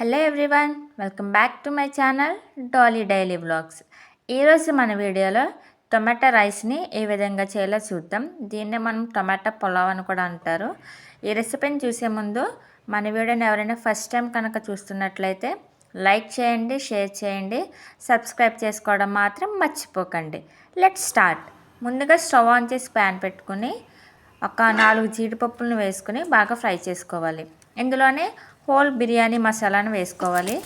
Hello everyone welcome back to my channel Dolly daily vlogs. ఈరోజు మన వీడియోలో tomato రైస్ని ఏ విధంగా చేయాలో చూద్దాం. దీన్నే మనం టొమాటో పులావ్ అని కూడా అంటారు. ఈ రెసిపీని చూసే ముందు మన వీడియోని ఎవరైనా ఫస్ట్ టైం కనుక చూస్తున్నట్లయితే లైక్ చేయండి షేర్ చేయండి సబ్స్క్రైబ్ చేసుకోవడం మాత్రం మర్చిపోకండి. Let start. ముందుగా స్టవ్ ఆన్ చేసి ప్యాన్ పెట్టుకుని ఒక నాలుగు జీడిపప్పులను వేసుకుని బాగా ఫ్రై చేసుకోవాలి. ఇందులోనే హోల్ బిర్యానీ మసాలాను వేసుకోవాలి.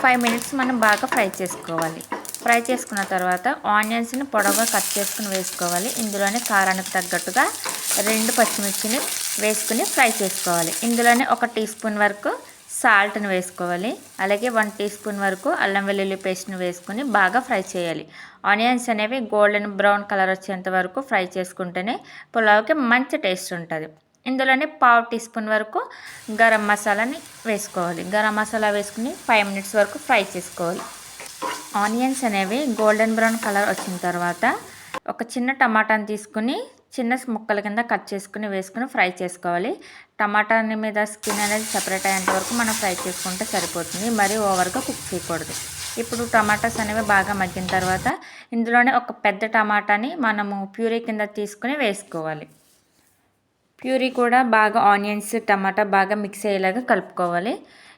ఫైవ్ మినిట్స్ మనం బాగా ఫ్రై చేసుకోవాలి. ఫ్రై చేసుకున్న తర్వాత ఆనియన్స్ని పొడవుగా కట్ చేసుకుని వేసుకోవాలి. ఇందులోనే కారానికి తగ్గట్టుగా రెండు పచ్చిమిర్చిని వేసుకుని ఫ్రై చేసుకోవాలి. ఇందులోనే ఒక టీ స్పూన్ వరకు సాల్ట్ని వేసుకోవాలి. అలాగే వన్ టీ స్పూన్ వరకు అల్లం వెల్లుల్లి పేస్ట్ని వేసుకుని బాగా ఫ్రై చేయాలి. ఆనియన్స్ అనేవి గోల్డెన్ బ్రౌన్ కలర్ వచ్చేంత వరకు ఫ్రై చేసుకుంటేనే పులావ్కి మంచి టేస్ట్ ఉంటుంది. ఇందులోనే పావు టీ స్పూన్ వరకు గరం మసాలాని వేసుకోవాలి. గరం మసాలా వేసుకుని ఫైవ్ మినిట్స్ వరకు ఫ్రై చేసుకోవాలి. ఆనియన్స్ అనేవి గోల్డెన్ బ్రౌన్ కలర్ వచ్చిన తర్వాత ఒక చిన్న టమాటాని తీసుకుని చిన్న ముక్కల కింద కట్ చేసుకుని వేసుకుని ఫ్రై చేసుకోవాలి. టమాటాని మీద స్కిన్ అనేది సపరేట్ అయ్యేంత వరకు మనం ఫ్రై చేసుకుంటే సరిపోతుంది. మరీ ఓవర్గా కుక్ చేయకూడదు. ఇప్పుడు టమాటాస్ అనేవి బాగా మగ్గిన తర్వాత ఇందులోనే ఒక పెద్ద టమాటాని మనము ప్యూరీ కింద తీసుకుని వేసుకోవాలి. ప్యూరీ కూడా బాగా ఆనియన్స్ టమాటా బాగా మిక్స్ అయ్యేలాగా కలుపుకోవాలి.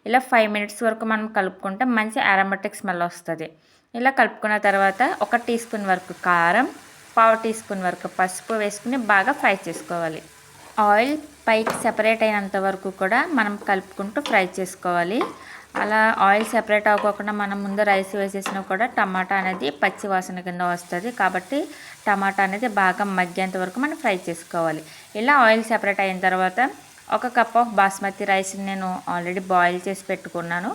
ఇలా ఫైవ్ మినిట్స్ వరకు మనం కలుపుకుంటే మంచి అరోమాటిక్ స్మెల్ వస్తుంది. ఇలా కలుపుకున్న తర్వాత ఒక టీ స్పూన్ వరకు కారం పావు టీ స్పూన్ వరకు పసుపు వేసుకుని బాగా ఫ్రై చేసుకోవాలి. ఆయిల్ పైకి సెపరేట్ అయినంత వరకు కూడా మనం కలుపుకుంటూ ఫ్రై చేసుకోవాలి. అలా ఆయిల్ సెపరేట్ అవ్వకుండా మనం ముందు రైస్ వేసేసినా కూడా టమాటా అనేది పచ్చి వాసన కింద వస్తుంది. కాబట్టి టమాటా అనేది బాగా మగ్గేంత వరకు మనం ఫ్రై చేసుకోవాలి. ఇలా ఆయిల్ సెపరేట్ అయిన తర్వాత ఒక కప్ ఆఫ్ బాస్మతి రైస్ నేను ఆల్రెడీ బాయిల్ చేసి పెట్టుకున్నాను.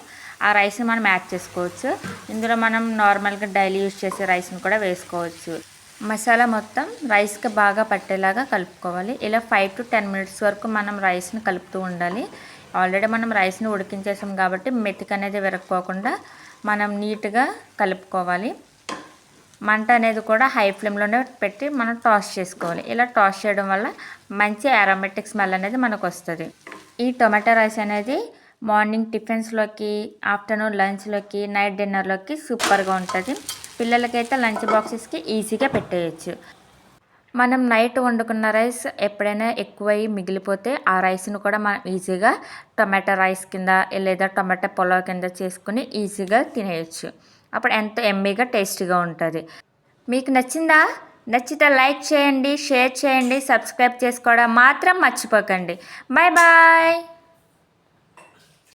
ఆ రైస్ని మనం యాడ్ చేసుకోవచ్చు. ఇందులో మనం నార్మల్గా డైలీ యూజ్ చేసే రైస్ని కూడా వేసుకోవచ్చు. మసాలా మొత్తం రైస్కి బాగా పట్టేలాగా కలుపుకోవాలి. ఇలా ఫైవ్ టు టెన్ మినిట్స్ వరకు మనం రైస్ని కలుపుతూ ఉండాలి. ఆల్రెడీ మనం రైస్ని ఉడికించేసాం కాబట్టి మెతిక అనేది విరక్కోకుండా మనం నీట్గా కలుపుకోవాలి. మంట అనేది కూడా హై ఫ్లేమ్లోనే పెట్టి మనం టాస్ చేసుకోవాలి. ఇలా టాస్ చేయడం వల్ల మంచి అరోమేటిక్ స్మెల్ అనేది మనకు వస్తుంది. ఈ టొమాటో రైస్ అనేది మార్నింగ్ టిఫిన్స్లోకి ఆఫ్టర్నూన్ లంచ్లోకి నైట్ డిన్నర్లోకి సూపర్గా ఉంటుంది. పిల్లలకైతే లంచ్ బాక్సెస్కి ఈజీగా పెట్టేయచ్చు. మనం నైట్ వండుకున్న రైస్ ఎప్పుడైనా ఎక్కువై మిగిలిపోతే ఆ రైస్ను కూడా మనం ఈజీగా టొమాటో రైస్ కింద లేదా టొమాటో పొలావ్ కింద చేసుకుని ఈజీగా తినేయచ్చు. అప్పుడు ఎంతో ఎమ్మీగా టేస్టీగా ఉంటుంది. మీకు నచ్చిందా? నచ్చితే లైక్ చేయండి షేర్ చేయండి సబ్స్క్రైబ్ చేసుకోవడం మాత్రం మర్చిపోకండి. Bye bye!